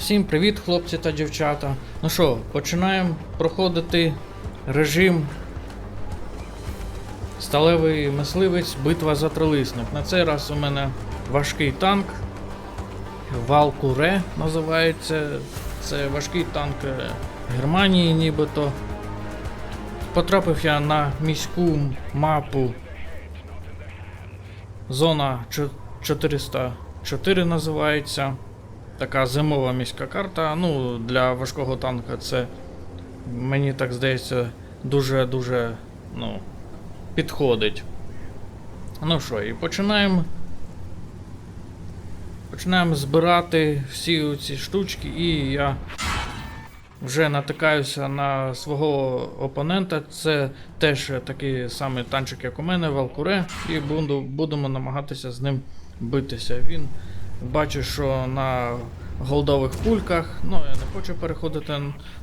Всім привіт, хлопці та дівчата. Ну що, починаємо проходити режим Сталевий мисливець, битва за трилисник. На цей раз у мене важкий танк. Валкуре називається. Це важкий танк е, Германії нібито. Потрапив я на міську мапу. Зона 404 називається. Така зимова міська карта. Ну, для важкого танка це, мені так здається, дуже-дуже ну, підходить. Ну що, і починаємо. Починаємо збирати всі ці штучки, і я вже натикаюся на свого опонента. Це теж такий самий танчик, як у мене, Валкуре, і буду, будемо намагатися з ним битися. Він бачу, що на голдових пульках. Ну, я не хочу переходити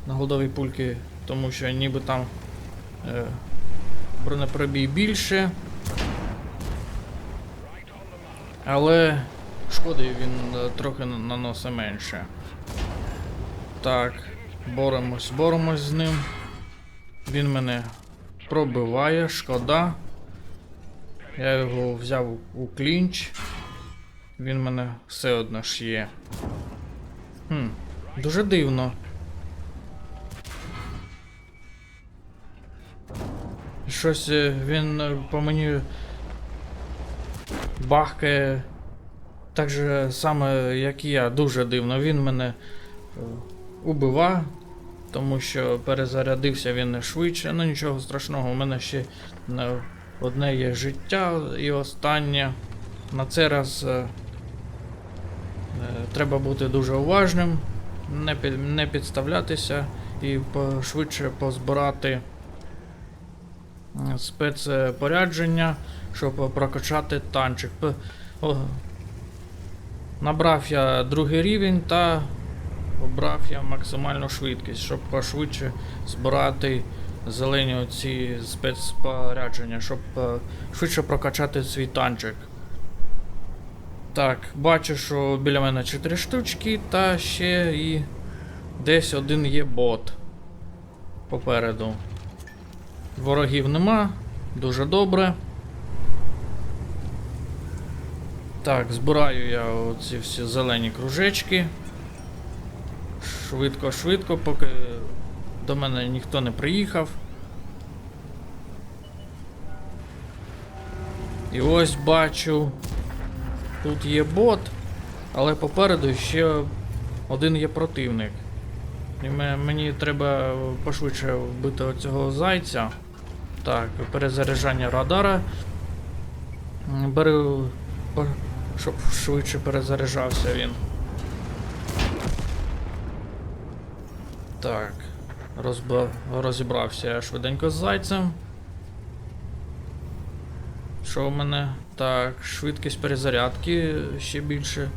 на голдові пульки, тому що ніби там е, бронепробій більше. Але шкоди він е, трохи на- наносить менше. Так, боремось, боремось з ним. Він мене пробиває, шкода. Я його взяв у клінч. Він мене все одно ж є. Хм, дуже дивно. Щось е, він е, по мені бахкає так же саме, як і я, дуже дивно. Він мене е, убива, тому що перезарядився він швидше. Ну нічого страшного, у мене ще одне є життя і останнє. На цей раз треба бути дуже уважним, не, під, не підставлятися і пошвидше позбирати е, спецпорядження, щоб прокачати танчик. Набрав я другий рівень та обрав я максимальну швидкість, щоб пошвидше збирати зелені оці спецпорядження, щоб е, швидше прокачати свій танчик. Так, бачу, що біля мене 4 штучки, та ще і десь один є бот попереду. Ворогів нема, дуже добре. Так, збираю я оці всі зелені кружечки. Швидко, швидко, поки до мене ніхто не приїхав. І ось бачу. Тут є бот, але попереду ще один є противник. І мені треба пошвидше вбити оцього зайця. Так, перезаряджання радара. Беру, щоб швидше перезаряджався він. Так, розба... розібрався я швиденько з зайцем. Що в мене? Так, швидкість перезарядки ще більше е,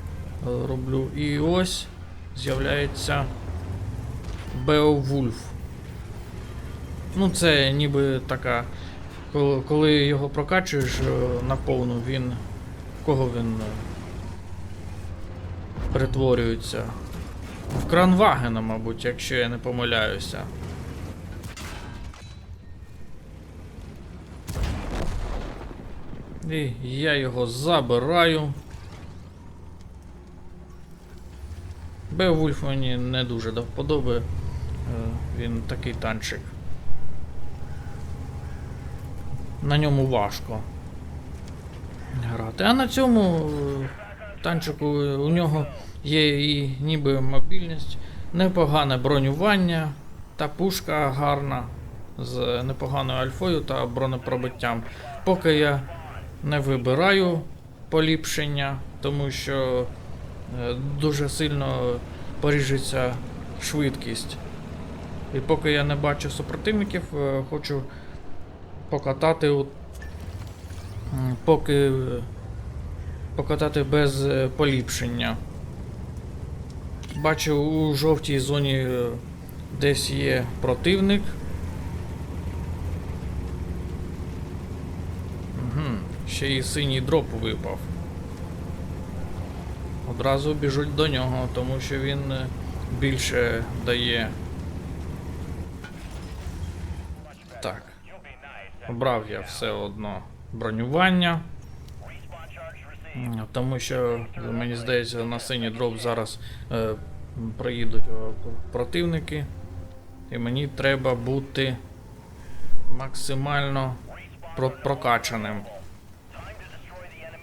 роблю. І ось з'являється Beowulf. Ну, це ніби така. Коли, його прокачуєш е, на повну, він. Кого він е, перетворюється? В Кранвагена, мабуть, якщо я не помиляюся. І я його забираю. Беовульф мені не дуже до. Е, Він такий танчик. На ньому важко грати. А на цьому е, танчику у нього є і ніби мобільність, непогане бронювання та пушка гарна з непоганою альфою та бронепробиттям. Поки я не вибираю поліпшення, тому що е, дуже сильно поріжеться швидкість. І поки я не бачу супротивників, е, хочу покатати поки покатати без е, поліпшення. Бачу у жовтій зоні десь є противник. Угу. Ще й синій дроп випав. Одразу біжуть до нього, тому що він е, більше дає. Так. Обрав я все одно бронювання. Тому що, мені здається, на синій дроп зараз е, приїдуть е, противники. І мені треба бути максимально прокачаним.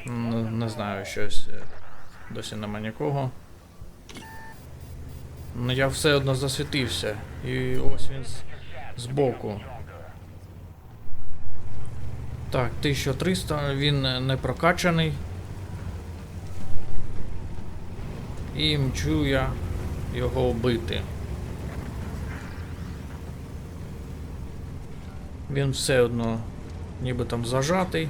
М, Не знаю, щось. е, Досі нема нікого. Ну я все одно засвітився. І ось він з- збоку. Так, 1300, він е, не прокачаний. І мчу я його вбити. Він все одно ніби там зажатий.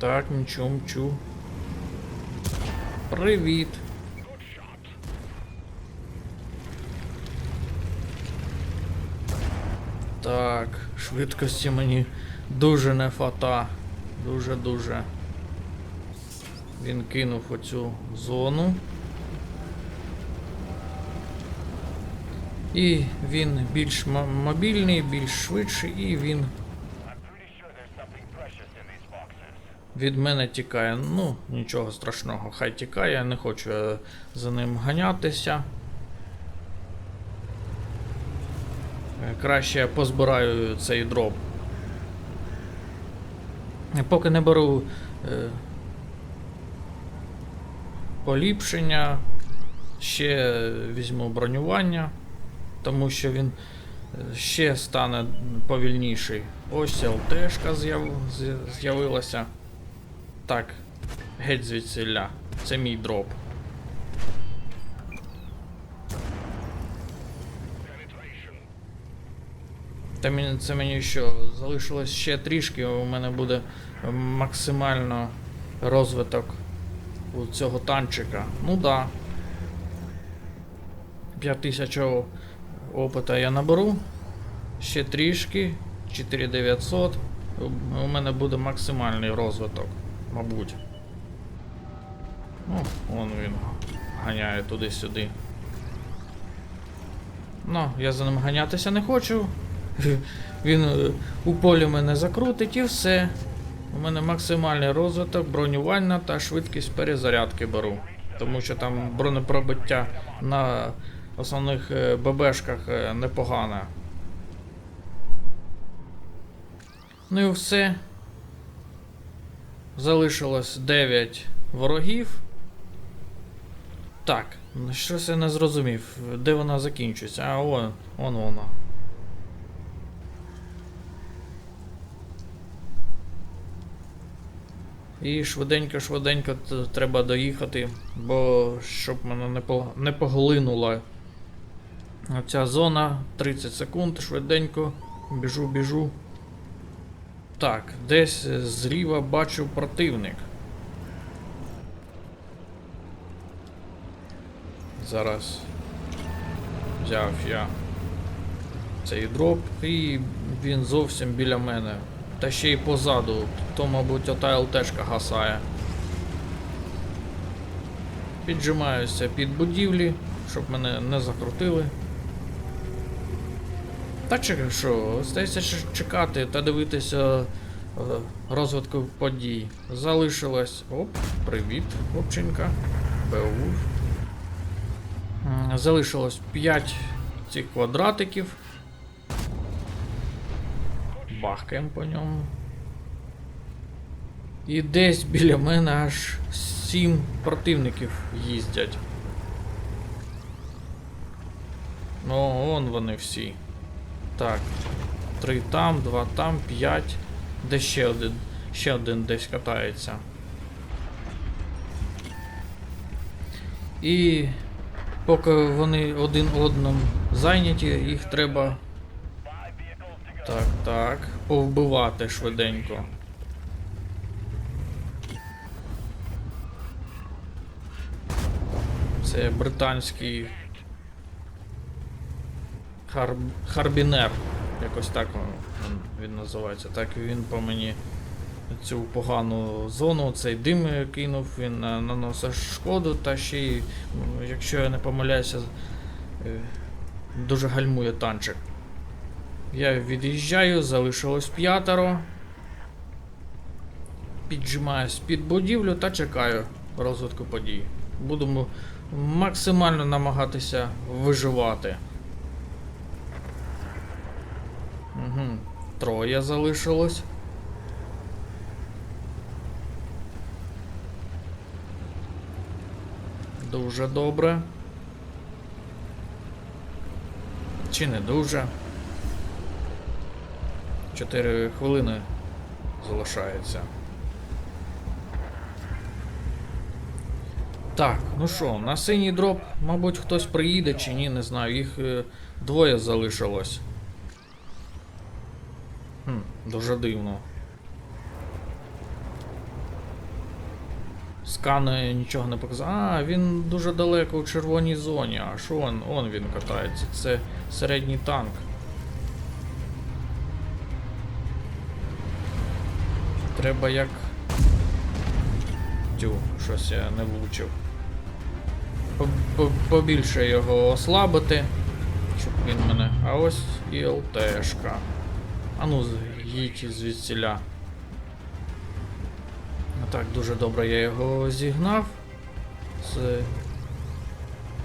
Так, мчу, мчу. Привіт. Так, швидкості мені дуже не фата. Дуже-дуже. Він кинув оцю зону. І він більш мобільний, більш швидший, і він від мене тікає. Ну, нічого страшного, хай тікає, я не хочу е, за ним ганятися. Е, Краще я позбираю цей дроп. Е, Поки не беру е, поліпшення, ще візьму бронювання, тому що він ще стане повільніший. Ось ЛТшка з'яв- з'явилася. Так, геть звідсіля. Це мій дроп. Та мені, це мені що, залишилось ще трішки, у мене буде максимально розвиток у цього танчика. Ну да. 5000 опита я наберу. Ще трішки. 4900. У- мене буде максимальний розвиток, мабуть. Ну, вон він ганяє туди-сюди. Ну, я за ним ганятися не хочу. Він е, у полі мене закрутить і все. У мене максимальний розвиток, бронювання та швидкість перезарядки беру. Тому що там бронепробиття на основних е, ББшках е, непогане. Ну і все. Залишилось 9 ворогів. Так, щось я не зрозумів. Де вона закінчується? А, он, он вона. І швиденько-швиденько треба доїхати, бо щоб мене не, не поглинула ця зона. 30 секунд, швиденько. Біжу, біжу. Так, десь зліва бачу противник. Зараз взяв я цей дроп і він зовсім біля мене. Та ще й позаду. То, мабуть, ота ЛТшка гасає. Піджимаюся під будівлі, щоб мене не закрутили. Та що, остається ще чекати та дивитися е, розвитку подій. Залишилось. Оп, привіт, хлопчинка. М, Залишилось 5 цих квадратиків. Бахкаємо по ньому. І десь біля мене аж 7 противників їздять. Ну, вон вони всі. Так. Три там, два там, п'ять. Де ще один? Ще один десь катається. І поки вони один одним зайняті, їх треба так, так, повбивати швиденько. Це британський Хар... Харбінер. Якось так він- він називається. Так він по мені цю погану зону, цей дим кинув, він наносить шкоду, та ще й, якщо я не помиляюся, е, дуже гальмує танчик. Я від'їжджаю, залишилось п'ятеро. Піджимаюсь під будівлю та чекаю розвитку подій. Будемо максимально намагатися виживати. Угу. Троє залишилось. Дуже добре. Чи не дуже? Чотири хвилини залишається. Так, ну що, на синій дроп, мабуть, хтось приїде чи ні, не знаю. Їх е, двоє залишилось. Дуже дивно. Скани нічого не показав. А, він дуже далеко у червоній зоні. А що он? Он він катається. Це середній танк. Треба як. Тю, щось я не влучив. По- по- Побільше його ослабити, щоб він мене. А ось і ЛТшка. А ну, їдь звідсіля. А так, дуже добре я його зігнав з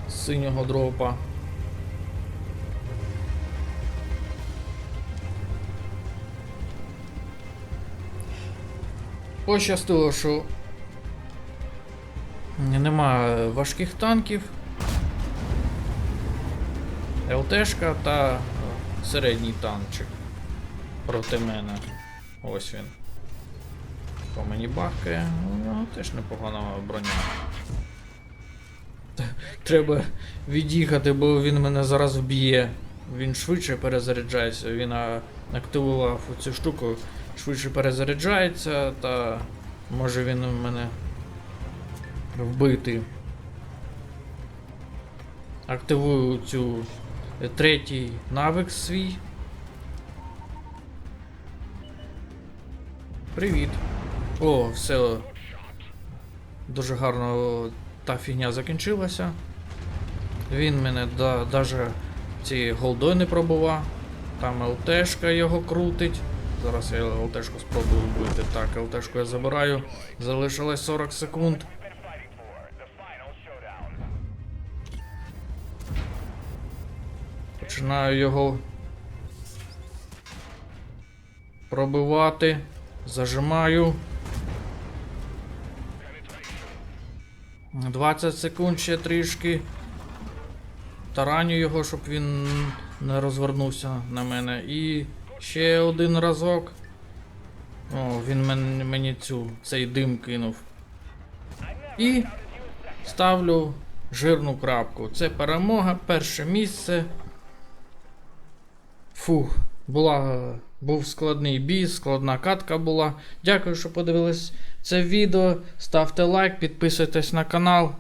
синього дропа. Пощастило, що нема важких танків. ЛТшка та середній танчик проти мене. Ось він. По мені бахкає. У нього теж непогана броня. Треба від'їхати, бо він мене зараз вб'є. Він швидше перезаряджається. Він активував цю штуку, швидше перезаряджається, та може він мене вбити. Активую цю е, третій навик свій. Привіт. О, все. Дуже гарно та фігня закінчилася. Він мене да, даже ці голдой не пробував. Там ЛТшка його крутить. Зараз я ЛТшку спробую вбити. Так, ЛТшку я забираю. Залишилось 40 секунд. Починаю його пробивати. Зажимаю. 20 секунд ще трішки. Тараню його, щоб він не розвернувся на мене. І ще один разок. О, він мені, цю, цей дим кинув. І ставлю жирну крапку. Це перемога, перше місце. Фух, була, був складний бій, складна катка була. Дякую, що подивились це відео. Ставте лайк, підписуйтесь на канал.